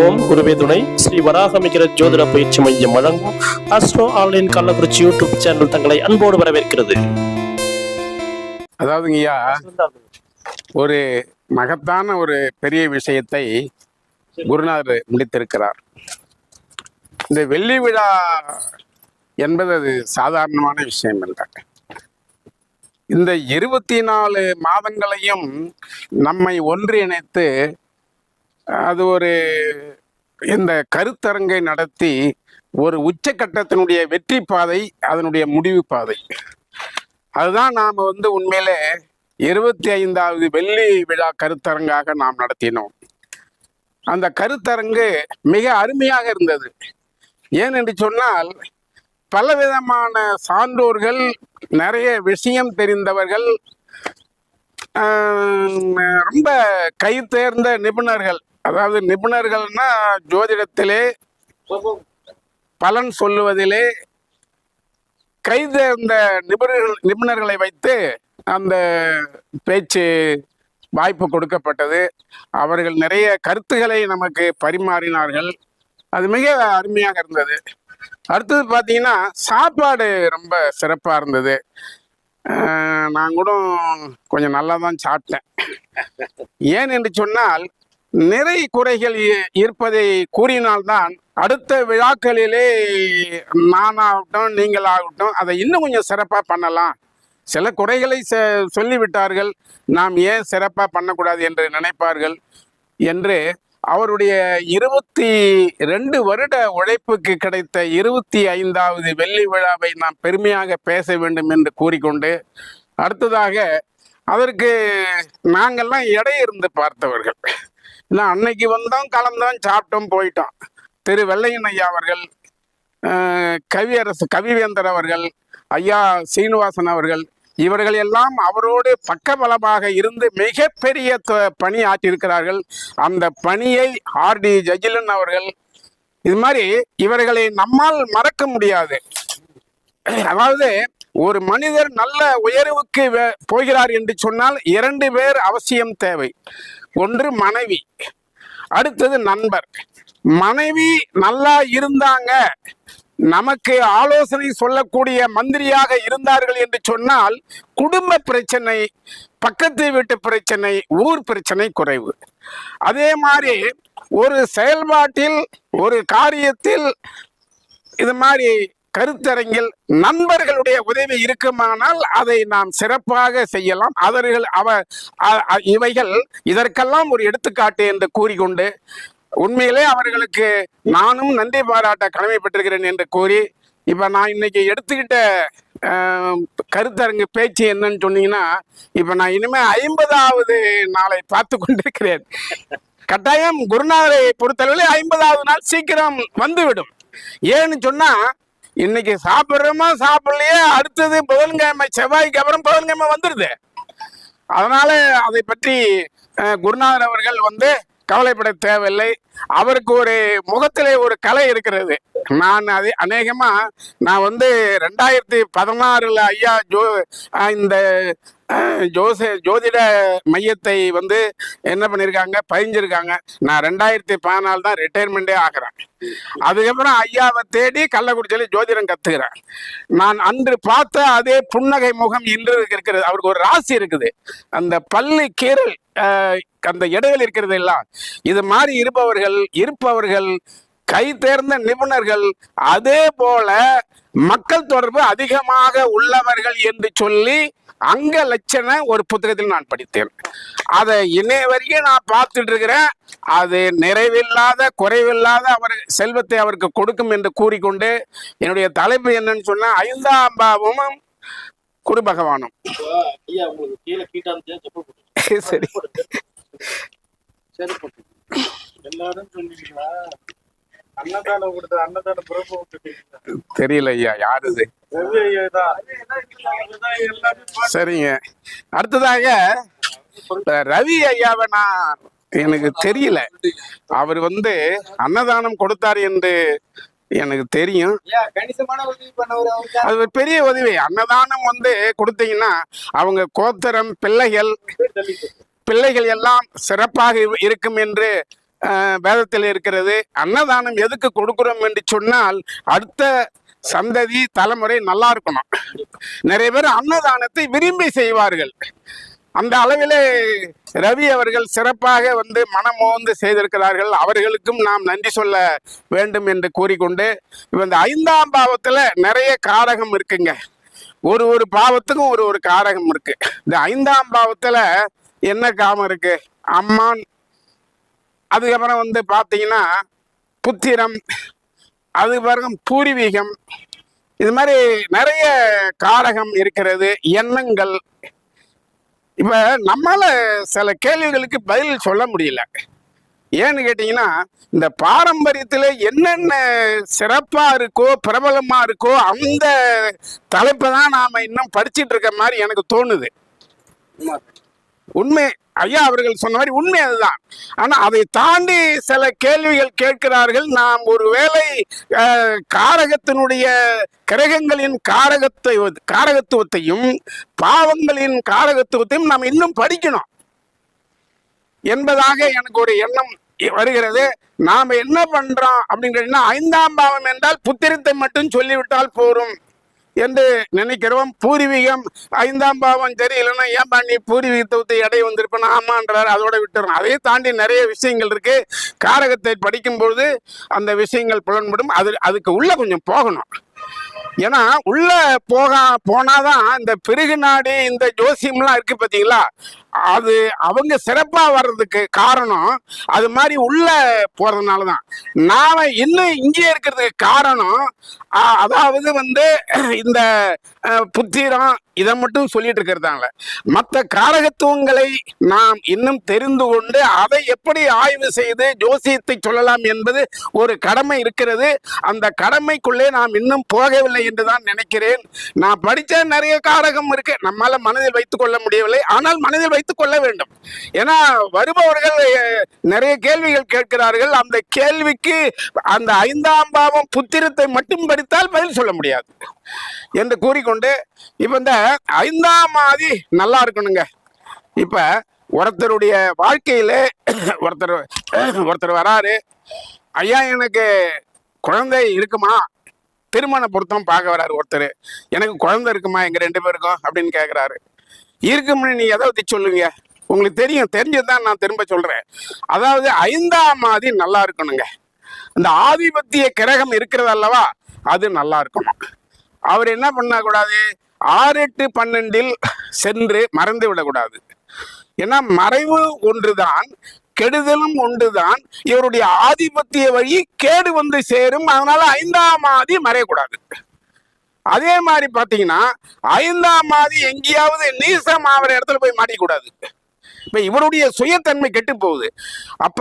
ஓம் குருவே துணை. ஸ்ரீ வராகமிகிற ஜோதிட பயிற்சி மையம் வழங்கும் astro online Kallakurichi YouTube channel தங்களை அன்போடு வரவேற்கிறது. அதாவதுங்கய்யா ஒரு மகத்தான ஒரு பெரிய விஷயத்தை குருநாதர் முடித்திருக்கிறார். இந்த வெள்ளி விழா என்பது அது சாதாரணமான விஷயம் இல்லை இந்த இருபத்தி நாலு மாதங்களையும் நம்மை ஒன்றிணைத்து அது ஒரு இந்த கருத்தரங்கை நடத்தி ஒரு உச்சக்கட்டத்தினுடைய வெற்றி பாதை அதனுடைய முடிவு பாதை. அதுதான் நாம் வந்து உண்மையிலே இருபத்தி ஐந்தாவது வெள்ளி விழா கருத்தரங்காக நாம் நடத்தினோம். அந்த கருத்தரங்கு மிக அருமையாக இருந்தது. ஏன் என்று சொன்னால் பலவிதமான சான்றோர்கள் நிறைய விஷயம் தெரிந்தவர்கள் ரொம்ப கை தேர்ந்த நிபுணர்கள் அதாவது நிபுணர்கள்னா ஜோதிடத்திலே பலன் சொல்லுவதிலே கைதேர்ந்த நிபுணர்கள் நிபுணர்களை வைத்து அந்த பேச்சு வாய்ப்பு கொடுக்கப்பட்டது. அவர்கள் நிறைய கருத்துக்களை நமக்கு பரிமாறினார்கள். அது மிக அருமையாக இருந்தது. அடுத்தது பார்த்தீங்கன்னா சாப்பாடு ரொம்ப சிறப்பாக இருந்தது. நான் கூட கொஞ்சம் நல்லா தான் சாப்பிட்டேன். ஏன் என்று சொன்னால் நிறை குறைகள் இ- இருப்பதை கூறினால்தான் அடுத்த விழாக்களிலே நானாகட்டும் நீங்களாகட்டும் அதை இன்னும் கொஞ்சம் சிறப்பாக பண்ணலாம். சில குறைகளை செ- சொல்லிவிட்டார்கள். நாம் ஏன் சிறப்பாக பண்ணக்கூடாது என்று நினைப்பார்கள் என்று அவருடைய இருபத்தி ரெண்டு வருட உழைப்புக்கு கிடைத்த இருபத்தி ஐந்தாவது வெள்ளி விழாவை நாம் பெருமையாக பேச வேண்டும் என்று கூறிக்கொண்டு அடுத்ததாக அதற்கு நாங்கள்லாம் எடை இருந்து பார்த்தவர்கள். இல்லை அன்னைக்கு வந்தோம் கலந்தோம் சாப்பிட்டோம் போயிட்டோம். திரு வெள்ளையன் ஐயா அவர்கள் கவியரசு கவிவேந்தர் அவர்கள் ஐயா சீனிவாசன் அவர்கள் இவர்கள் எல்லாம் அவரோடு பக்கபலமாக இருந்து மிகப்பெரிய த- பணி ஆற்றியிருக்கிறார்கள். அந்த பணியை ஆர்டி ஜஜிலன் அவர்கள் இது மாதிரி இவர்களை நம்மால் மறக்க முடியாது. அதாவது ஒரு மனிதர் நல்ல உயர்வுக்கு போகிறார் என்று சொன்னால் இரண்டு பேர் அவசியம் தேவை. ஒன்று மனைவி அடுத்தது நண்பர். மனைவி நல்லா இருந்தாங்க. நமக்கு ஆலோசனை சொல்லக்கூடிய மந்திரியாக இருந்தார்கள் என்று சொன்னால் குடும்ப பிரச்சனை பக்கத்து வீட்டு பிரச்சனை ஊர் பிரச்சனை குறைவு. அதே மாதிரி ஒரு செயல்பாட்டில் ஒரு காரியத்தில் இது மாதிரி கருத்தரங்கில் நண்பர்களுடைய உதவி இருக்குமானால் அதை நாம் சிறப்பாக செய்யலாம். அவர்கள் அவ இவைகள் இதற்கெல்லாம் ஒரு எடுத்துக்காட்டு என்று கூறிக்கொண்டு உண்மையிலே அவர்களுக்கு நானும் நன்றி பாராட்ட கடமைப்பட்டிருக்கிறேன் என்று கூறி இப்ப நான் இன்னைக்கு எடுத்துக்கிட்ட கருத்தரங்கு பேச்சு என்னன்னு சொன்னீங்கன்னா இப்ப நான் இனிமே ஐம்பதாவது நாளை பார்த்து கொண்டிருக்கிறேன். கட்டாயம் குருநாதரை பொறுத்தளவில் ஐம்பதாவது நாள் சீக்கிரம் வந்துவிடும். ஏன்னு சொன்னா இன்னைக்கு சாப்பிட்றோமா சாப்பிடலையே? அடுத்தது புதன்கிழமை செவ்வாய்க்கு அப்புறம் புதன்கிழமை வந்துடுது அதனால அதை பற்றி குருநாதர் அவர்கள் வந்து கவலைப்பட தேவையில்லை. அவருக்கு ஒரு முகத்திலே ஒரு கலை இருக்கிறது. நான் அது அநேகமாக நான் வந்து ரெண்டாயிரத்தி பதினாறில் ஐயா ஜோ இந்த ஜோச ஜோதிட மையத்தை வந்து என்ன பண்ணியிருக்காங்க பதிஞ்சிருக்காங்க நான் ரெண்டாயிரத்தி பதினாலு தான் ரிட்டையர்மெண்ட்டே ஆகிறேன். அதுக்கப்புறம் ஐயாவை தேடி கள்ளக்குறிச்சியில் ஜோதிடம் கத்துக்கிறேன். நான் அன்று பார்த்த அதே புன்னகை முகம் இன்று இருக்கிறது. அவருக்கு ஒரு ராசி இருக்குது. அந்த பள்ளி கீரல் அந்த இடையில் இருக்கிறது எல்லாம். இது மாதிரி இருப்பவர்கள் இருப்பவர்கள் கை தேர்ந்த நிபுணர்கள் அதே போல மக்கள் தொடர்பு அதிகமாக உள்ளவர்கள் என்று சொல்லி அங்க லட்சண ஒரு புத்தகத்தில் நான் படித்தேன். அதை இன்னைய வரைக்கும் நான் பார்த்துட்டு இருக்கிறேன் அது நிறைவில்லாத குறைவில்லாத அவர் செல்வத்தை அவருக்கு கொடுக்கும் என்று கூறிக்கொண்டு என்னுடைய தலைப்பு என்னன்னு சொன்னா ஐந்தாம் பாவமும் குரு பகவானும். சரி தெரியல ஐயா யார் இது சரிங்க. அடுத்ததாக ரவி ஐயாவை நான் எனக்கு தெரியல. அவர் வந்து அன்னதானம் கொடுத்தார் என்று எனக்கு தெரியும். அது ஒரு பெரிய உதவி. அன்னதானம் வந்து கொடுத்தீங்கன்னா அவங்க கோத்திரம் பிள்ளைகள் பிள்ளைகள் எல்லாம் சிறப்பாக இரு- இருக்கும் என்று வேதத்தில் இருக்கிறது. அன்னதானம் எதுக்கு கொடுக்கிறோம் என்று சொன்னால் அடுத்த சந்ததி தலைமுறை நல்லா இருக்கணும். நிறைய பேர் அன்னதானத்தை விரும்பி செய்வார்கள். அந்த அளவிலே ரவி அவர்கள் சிறப்பாக வந்து மனமோந்து செய்திருக்கிறார்கள். அவர்களுக்கும் நாம் நன்றி சொல்ல வேண்டும் என்று கூறிக்கொண்டு இந்த ஐந்தாம் பாவத்தில் நிறைய காரகம் இருக்குங்க. ஒரு ஒரு பாவத்துக்கும் ஒரு ஒரு காரகம் இருக்கு. இந்த ஐந்தாம் பாவத்தில் என்ன காமம் இருக்கு? அம்மான் அதுக்கப்புறம் வந்து பார்த்தீங்கன்னா புத்திரம் அது பிறகு பூர்வீகம். இது மாதிரி நிறைய காரகம் இருக்கிறது. எண்ணங்கள் இப்போ நம்மளால் சில கேள்விகளுக்கு பதில் சொல்ல முடியல. ஏன்னு கேட்டிங்கன்னா இந்த பாரம்பரியத்தில் என்னென்ன சிறப்பாக இருக்கோ பிரபலமாக இருக்கோ அந்த தலைப்பை தான் நாம் இன்னும் படிச்சிட்டு இருக்க மாதிரி எனக்கு தோணுது. உண்மை ஐயா அவர்கள் சொன்ன மாதிரி உண்மை அதுதான். ஆனா அதை தாண்டி சில கேள்விகள் கேட்கிறார்கள். நாம் ஒருவேளை அஹ், காரகத்தினுடைய கிரகங்களின் காரகத்தை காரகத்துவத்தையும் பாவங்களின் காரகத்துவத்தையும் நாம் இன்னும் படிக்கணும். என்பதாக எனக்கு ஒரு எண்ணம் வருகிறது. நாம என்ன பண்றோம் அப்படின்னு கேட்டீங்கன்னா ஐந்தாம் பாவம் என்றால் புத்திரத்தை மட்டும் சொல்லிவிட்டால் போரும். என்று நினைக்கிறோம். பூர்வீகம் ஐந்தாம் பாவம் தெரியலன்னா ஏன்பா நீ பூர்வீகத்தை எடை வந்திருப்பேன் ஆமான்றார். அதோட விட்டுறோம் அதையே தாண்டி நிறைய விஷயங்கள் இருக்கு. காரகத்தை படிக்கும்பொழுது அந்த விஷயங்கள் புலன்படும். அது அதுக்கு உள்ள கொஞ்சம் போகணும். ஏன்னா உள்ள போக போனாதான் இந்த பிறகு நாடு இந்த ஜோசியம்லாம் இருக்கு பார்த்தீங்களா அது அவங்க சிறப்பா வர்றதுக்கு காரணம் அது மாதிரி உள்ள போறதுனால தான் நான் இன்னும் இங்கே இருக்கிறதுக்கு காரணம் அதாவது வந்து இந்த புத்திரம் இதை மட்டும் சொல்லிட்டு இருக்கிறதால. மற்ற காரகத்துவங்களை நாம் இன்னும் தெரிந்து கொண்டு அதை எப்படி ஆய்வு செய்து ஜோசியத்தை சொல்லலாம் என்பது ஒரு கடமை இருக்கிறது. அந்த கடமைக்குள்ளே நாம் இன்னும் போகவில்லை என்று தான் நினைக்கிறேன். நான் படித்த நிறைய காரகம் இருக்கு. நம்மால மனதில் வைத்துக் கொள்ள முடியவில்லை. ஆனால் மனதில் வைத்துக் கொள்ள வேண்டும். ஏன்னா வருபவர்கள் நிறைய கேள்விகள் கேட்கிறார்கள். அந்த கேள்விக்கு அந்த ஐந்தாம் பாவம் புத்திரத்தை மட்டும் படித்தால் பதில் சொல்ல முடியாது. என்று கூறிக்கொண்டு இப்ப இந்த ஐந்தாம் ஆதி நல்லா இருக்கணுங்க. இப்ப ஒருத்தருடைய வாழ்க்கையில ஒருத்தர் ஒருத்தர் வராரு. ஐயா எனக்கு குழந்தை இருக்குமா? திருமண பொருத்தம் பார்க்க வராரு ஒருத்தர். எனக்கு குழந்தை இருக்குமா? எங்க ரெண்டு பேருக்கும் அப்படின்னு கேட்குறாரு இருக்கும்னு நீங்கள் எதை பத்தி சொல்லுங்க? உங்களுக்கு தெரியும் தெரிஞ்சதுதான் நான் திரும்ப சொல்றேன். அதாவது ஐந்தாம் ஆதி நல்லா இருக்கணுங்க. இந்த ஆதிபத்திய கிரகம் இருக்கிறது அல்லவா? அது நல்லா இருக்கணும். அவர் என்ன பண்ணக்கூடாது? ஆறு எட்டு பன்னெண்டில் சென்று மறந்து விடக்கூடாது. ஏன்னா மறைவு ஒன்றுதான் கெடுதலும் ஒன்றுதான். இவருடைய ஆதிபத்திய வழி கேடு வந்து சேரும். அதனால ஐந்தாம் ஆதி மறையக்கூடாது. அதே மாதிரி பாத்தீங்கன்னா ஐந்தாம் ஆதி எங்கேயாவது நீசம் ஆகிற இடத்துல போய் மாட்டிக்கூடாது. இப்ப இவருடைய சுயத்தன்மை கெட்டு போகுது. அப்ப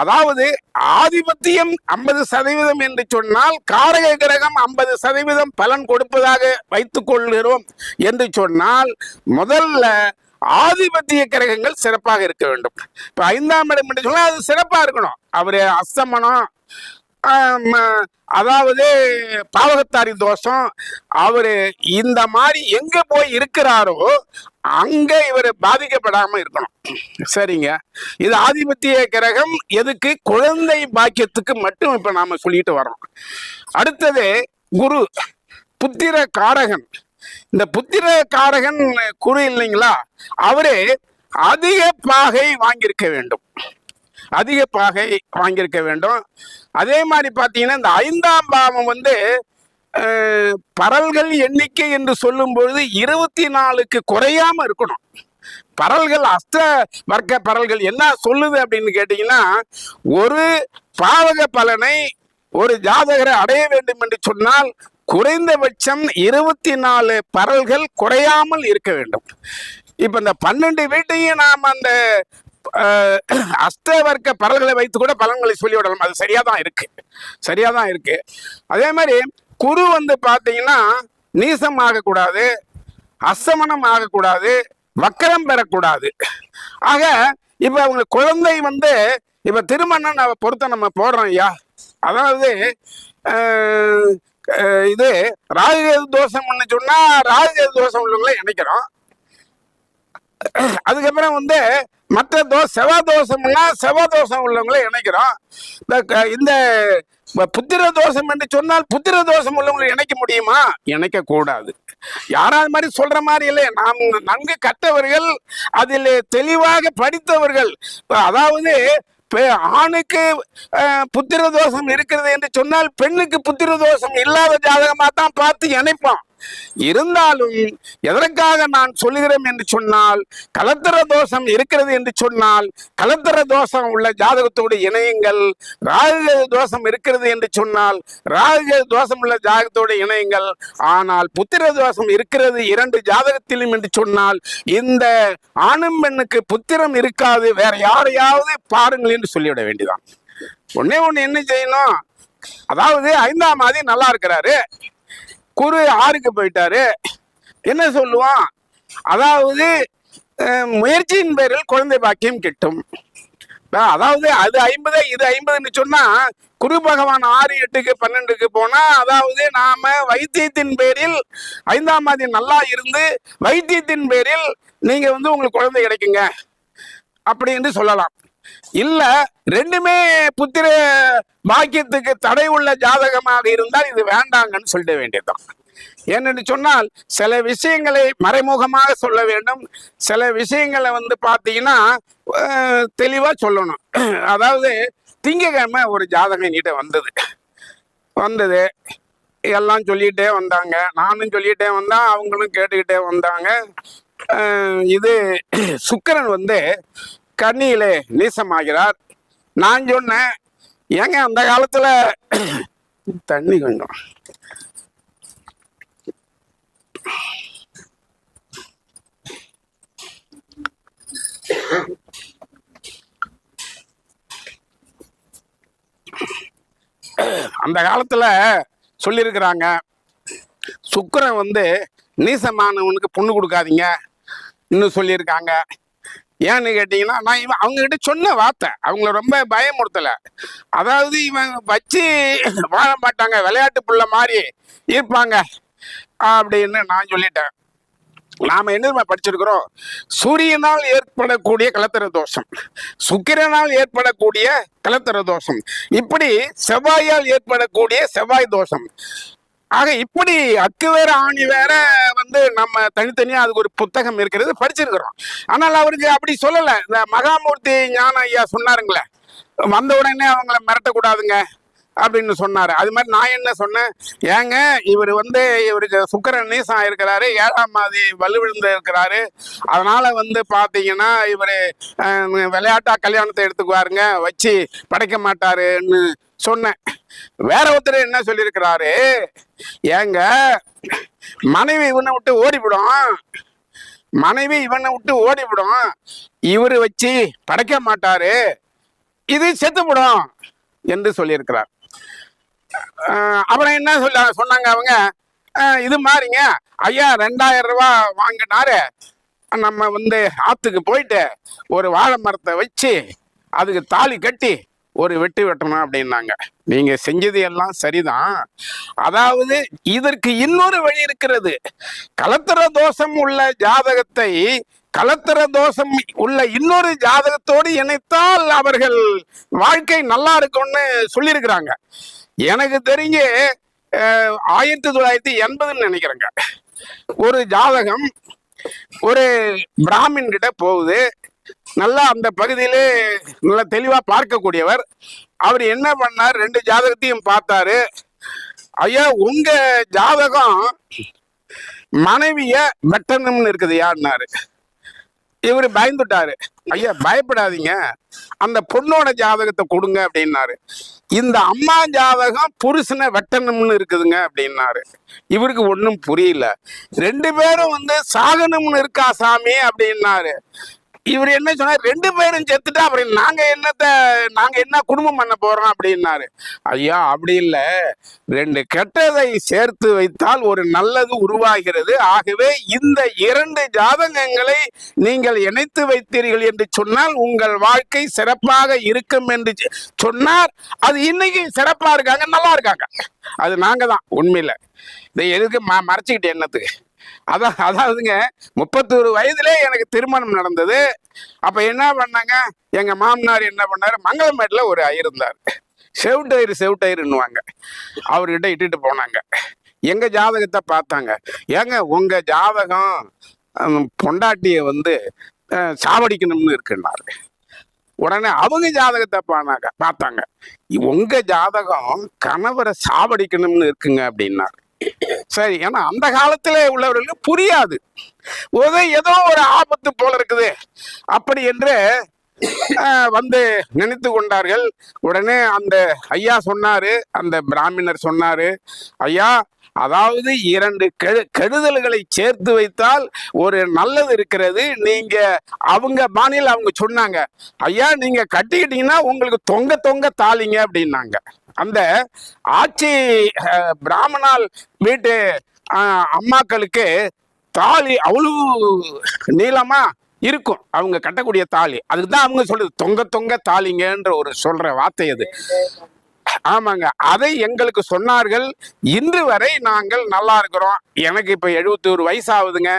அதாவது ஆதிபத்தியம் ஐம்பது சதவீதம் என்று சொன்னால் காரக கிரகம் ஐம்பது சதவீதம் பலன் கொடுப்பதாக வைத்துக் கொள்கிறோம் என்று சொன்னால் முதல்ல ஆதிபத்திய கிரகங்கள் சிறப்பாக இருக்க வேண்டும். இப்ப ஐந்தாம் இடம் என்று சொன்னால் அது சிறப்பா இருக்கணும். அவரு அஸ்தமனம் அதாவது பாவகத்தாரி தோஷம். அவரு இந்த மாதிரி எங்க போய் இருக்கிறாரோ அங்க இவர் பாதிக்கப்படாம இருக்கணும். சரிங்க. இது ஆதிபத்திய கிரகம் எதுக்கு? குழந்தை பாக்கியத்துக்கு மட்டும் இப்ப நாம சொல்லிட்டு வரோம் அடுத்தது குரு புத்திர காரகன். இந்த புத்திர காரகன் குரு இல்லைங்களா? அவரு அதிக பாகை வாங்கியிருக்க வேண்டும். அதிக பாகை வாங்கியிருக்க வேண்டும். அதே மாதிரி பார்த்தீங்கன்னா இந்த ஐந்தாம் பாவம் வந்து பரல்கள் எண்ணிக்கை என்று சொல்லும்பொழுது இருபத்தி நாலுக்கு குறையாம இருக்கணும். பரல்கள் அஷ்ட வர்க்க பரல்கள் என்ன சொல்லுது அப்படின்னு கேட்டீங்கன்னா ஒரு பாவக பலனை ஒரு ஜாதகரை அடைய வேண்டும் என்று சொன்னால் குறைந்தபட்சம் இருபத்தி நாலு பரல்கள் குறையாமல் இருக்க வேண்டும். இப்ப இந்த பன்னெண்டு வீட்டையும் நாம் அந்த அஷ்டவர்க்க பரல்களை வைத்து கூட பலன்களை சொல்லிவிடலாம் அது சரியாக தான் இருக்கு. சரியாக தான் இருக்கு. அதே மாதிரி குரு வந்து பார்த்தீங்கன்னா நீசம் ஆகக்கூடாது அசமனம் ஆகக்கூடாது வக்கரம் பெறக்கூடாது. ஆக இப்போ அவங்க குழந்தை வந்து இப்போ திருமணம் நம்ம பொறுத்த நம்ம போடுறோம் ஐயா. அதாவது இது ராகுகேது தோஷம்னு சொன்னா ராகுகேது தோஷம் உள்ளவங்கள நினைக்கிறோம் அதுக்கப்புறம் வந்து மற்ற தோ செவ்வாய் தோஷம்னா செவ்வாய் தோஷம் உள்ளவங்களை இணைக்கிறோம். இந்த க- இந்த புத்திர தோஷம் என்று சொன்னால் புத்திர தோஷம் உள்ளவங்களை இணைக்க முடியுமா? இணைக்க கூடாது. யாராவது மாதிரி சொல்ற மாதிரி இல்லை. நாம் நன்கு கற்றவர்கள் அதில் தெளிவாக படித்தவர்கள். அதாவது ஆணுக்கு புத்திர தோஷம் இருக்கிறது என்று சொன்னால் பெண்ணுக்கு புத்திர தோஷம் இல்லாத ஜாதகமாக தான் பார்த்து இணைப்போம். இருந்தாலும் எதற்காக நான் சொல்லுகிறேன் என்று சொன்னால் கலத்திர தோஷம் இருக்கிறது என்று சொன்னால் கலத்திர தோஷம் உள்ள ஜாதகத்தோடு இணையுங்கள். ராகு தோஷம் இருக்கிறது என்று சொன்னால் ராகு தோஷம் உள்ள ஜாதகத்தோடு இணையுங்கள். ஆனால் புத்திர தோஷம் இருக்கிறது இரண்டு ஜாதகத்திலும் என்று சொன்னால் இந்த ஆணும் பெண்ணுக்கு புத்திரம் இருக்காது வேற யாரையாவது பாருங்கள் என்று சொல்லிவிட வேண்டியதான் ஒண்ணே ஒண்ணு என்ன செய்யணும்? அதாவது ஐந்தாம் ஆதி நல்லா இருக்கிறாரு. குரு ஆறுக்கு போயிட்டாரு. என்ன சொல்லுவான்? அதாவது முயற்சியின் பேரில் குழந்தை பாக்கியம் கிட்டும். அதாவது அது ஐம்பது இது ஐம்பதுன்னு சொன்னா குரு பகவான் ஆறு எட்டுக்கு பன்னெண்டுக்கு போனா அதாவது நாம வைத்தியத்தின் பேரில் ஐந்தாம் மாதி நல்லா இருந்து வைத்தியத்தின் பேரில் நீங்க வந்து உங்களுக்கு குழந்தை கிடைக்குங்க. அப்படி என்று சொல்லலாம். இல்ல ரெண்டுமே புத்திர பாக்கியத்துக்கு தடை உள்ள ஜாதகமாக இருந்தால் இது வேண்டாங்கன்னு சொல்லிட வேண்டியதுதான். ஏனென்று சொன்னால் சில விஷயங்களை மறைமுகமாக சொல்ல வேண்டும். சில விஷயங்களை வந்து பார்த்தீங்கன்னா தெளிவா சொல்லணும். அதாவது திங்கக்கிழமை ஒரு ஜாதகம் என்கிட்ட வந்தது. வந்தது. எல்லாம் சொல்லிகிட்டே வந்தாங்க. நானும் சொல்லிகிட்டே வந்தேன் அவங்களும் கேட்டுக்கிட்டே வந்தாங்க. அஹ், இது சுக்கரன் வந்து கண்ணியிலே நீசமாகிறார். நான் சொன்னேன் ஏங்க அந்த காலத்துல தண்ணி கொஞ்சம். அந்த காலத்துல சொல்லியிருக்கிறாங்க சுக்கரன் வந்து நீசமானவனுக்கு பொண்ணு கொடுக்காதீங்க இன்னும் சொல்லியிருக்காங்க. ஏன்னு கேட்டிங்கன்னா நான் இவன் அவங்ககிட்ட சொன்ன வார்த்தை. அவங்கள ரொம்ப பயமுறுத்தலை. அதாவது இவன் வச்சு வாழ மாட்டாங்க. விளையாட்டு புள்ள மாதிரி இருப்பாங்க. அப்படின்னு நான் சொல்லிட்டேன். நாம் என்ன படிச்சிருக்கிறோம்? சூரியனால் ஏற்படக்கூடிய கலத்தர தோஷம். சுக்கிரனால் ஏற்படக்கூடிய கலத்தர தோஷம். இப்படி செவ்வாயால் ஏற்படக்கூடிய செவ்வாய் தோஷம். ஆக இப்படி அக்கு வேற ஆணி வேற வந்து நம்ம தனித்தனியா அதுக்கு ஒரு புத்தகம் இருக்கிறது படிச்சிருக்கிறோம். ஆனால் அவருக்கு அப்படி சொல்லல. இந்த மகாமூர்த்தி ஞான ஐயா சொன்னாருங்களே வந்த உடனே அவங்கள மிரட்டக்கூடாதுங்க. அப்படின்னு சொன்னாரு. அது மாதிரி நான் என்ன சொன்னேன்? ஏங்க இவர் வந்து இவருக்கு சுக்கரன் நீசம் இருக்கிறாரு ஏழாம் மாதி வலுவிழுந்து இருக்கிறாரு. அதனால வந்து பாத்தீங்கன்னா இவர் விளையாட்டா கல்யாணத்தை எடுத்துக்குவாருங்க வச்சு படைக்க மாட்டாருன்னு சொன்னேன். வேற ஒருத்தர் என்ன சொல்லியிருக்கிறாரு? ஏங்க மனைவி இவனை விட்டு ஓடிவிடும். மனைவி இவனை விட்டு ஓடிவிடும். இவர் வச்சு படைக்க மாட்டாரு. இது செத்துவிடும் என்று சொல்லியிருக்கிறார். அப்புறம் என்ன சொல்ல சொன்னாங்க அவங்க? இது மாதிரிங்க. ஐயா ரெண்டாயிரம் ரூபா வாங்கினாரு. நம்ம வந்து ஆத்துக்கு போயிட்டு ஒரு வாழை மரத்தை வச்சு அதுக்கு தாலி கட்டி ஒரு வெட்டு வெட்டணும் அப்படின்னாங்க. நீங்க செஞ்சது எல்லாம் சரிதான். அதாவது இதற்கு இன்னொரு வழி இருக்கிறது. கலத்தர தோஷம் உள்ள ஜாதகத்தை கலத்தர தோஷம் உள்ள இன்னொரு ஜாதகத்தோடு இணைத்தால் அவர்கள் வாழ்க்கை நல்லா இருக்கும்னு சொல்லியிருக்கிறாங்க. எனக்கு தெரிஞ்சு ஆயிரத்தி தொள்ளாயிரத்தி எண்பதுன்னு நினைக்கிறேங்க. ஒரு ஜாதகம் ஒரு பிராமின் கிட்ட போகுது. நல்லா அந்த பகுதியிலே நல்லா தெளிவா பார்க்கக்கூடியவர். அவர் என்ன பண்ணார்? ரெண்டு ஜாதகத்தையும் பார்த்தாரு. ஐயா உங்க ஜாதகம் மனைவிய வெட்டணும்னு இருக்குது யாருன்னாரு இவர் பயந்துட்டாரு. ஐயா பயப்படாதீங்க. அந்த பொண்ணோட ஜாதகத்தை கொடுங்க அப்படின்னாரு. இந்த அம்மா ஜாதகம் புருஷனை வெட்டணும்னு இருக்குதுங்க அப்படின்னாரு. இவருக்கு ஒன்றும் புரியல. ரெண்டு பேரும் வந்து சாகனம்னு இருக்கா சாமி அப்படின்னாரு. இவர் என்ன சொன்னார்? ரெண்டு பேரும் செத்துட்டா அப்புறம் நாங்க என்னத்த நாங்க என்ன குடும்பம் பண்ண போறோம் அப்படின்னாரு. ஐயா அப்படி இல்லை. ரெண்டு கெட்டதை சேர்த்து வைத்தால் ஒரு நல்லது உருவாகிறது. ஆகவே இந்த இரண்டு ஜாதகங்களை நீங்கள் இணைத்து வைத்தீர்கள் என்று சொன்னால் உங்கள் வாழ்க்கை சிறப்பாக இருக்கும் என்று சொன்னார். அது இன்னைக்கு சிறப்பா இருக்காங்க நல்லா இருக்காங்க. அது நாங்க தான் உண்மையில. இதை எதுக்கு ம மறைச்சிக்கிட்டு என்னத்துக்கு? அதான் அதாவதுங்க முப்பத்தொரு வயதிலே எனக்கு திருமணம் நடந்தது. அப்ப என்ன பண்ணாங்க? எங்க மாமனார் என்ன பண்ணாரு? மங்களமேட்டுல ஒரு ஐயர் இருந்தார். செவிட்டயிறு செவிட்டயிறுன்னுவாங்க அவர்கிட்ட இட்டுட்டு போனாங்க. எங்க ஜாதகத்தை பார்த்தாங்க. ஏங்க உங்க ஜாதகம் பொண்டாட்டியை பொண்டாட்டிய வந்து சாவடிக்கணும்னு இருக்குன்னாரு. உடனே அவங்க ஜாதகத்தை பானாங்க பார்த்தாங்க. உங்க ஜாதகம் கணவரை சாவடிக்கணும்னு இருக்குங்க அப்படின்னாரு. சரி ஏன்னா அந்த காலத்தில் உள்ளவர்களுக்கு புரியாது. உதவி ஏதோ ஒரு ஆபத்து போல இருக்குது. அப்படி என்று வந்து நினைத்து கொண்டார்கள். உடனே அந்த ஐயா சொன்னாரு அந்த பிராமணர் சொன்னாரு ஐயா அதாவது இரண்டு கெடு கெடுதல்களை சேர்த்து வைத்தால் ஒரு நல்லது இருக்கிறது. நீங்க அவங்க பாணியில் அவங்க சொன்னாங்க. ஐயா நீங்க கட்டிக்கிட்டீங்கன்னா உங்களுக்கு தொங்க தொங்க தாளிங்க அப்படின்னாங்க. அந்த ஆட்சி பிராமணால் வீட்டு அம்மாக்களுக்கு தாலி அவ்வளவு நீளமா இருக்கும். அவங்க கட்டக்கூடிய தாலி. அதுக்கு தான் அவங்க சொல்றது தொங்க தொங்க தாலிங்கன்ற ஒரு சொல்ற வார்த்தை அது. ஆமாங்க. அதை எங்களுக்கு சொன்னார்கள். இன்று வரை நாங்கள் நல்லா இருக்கிறோம். எனக்கு இப்ப எழுபத்தி ஒரு வயசு ஆகுதுங்க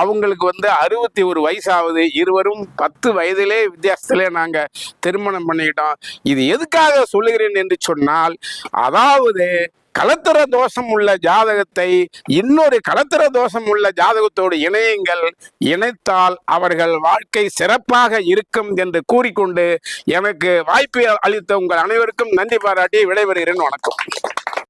அவங்களுக்கு வந்து அறுபத்தி ஒரு வயசு ஆகுது இருவரும் பத்து வயதிலே வித்தியாசத்திலே நாங்க திருமணம் பண்ணிக்கிட்டோம். இது எதுக்காக சொல்லுகிறேன் என்று சொன்னால் அதாவது கலத்திர தோஷம் உள்ள ஜாதகத்தை இன்னொரு கலத்திர தோஷம் உள்ள ஜாதகத்தோடு இணையுங்கள். இணைத்தால் அவர்கள் வாழ்க்கை சிறப்பாக இருக்கும் என்று கூறிக்கொண்டு எனக்கு வாய்ப்பு அளித்த உங்கள் அனைவருக்கும் நன்றி பாராட்டி விடைபெறுகிறேன். வணக்கம்.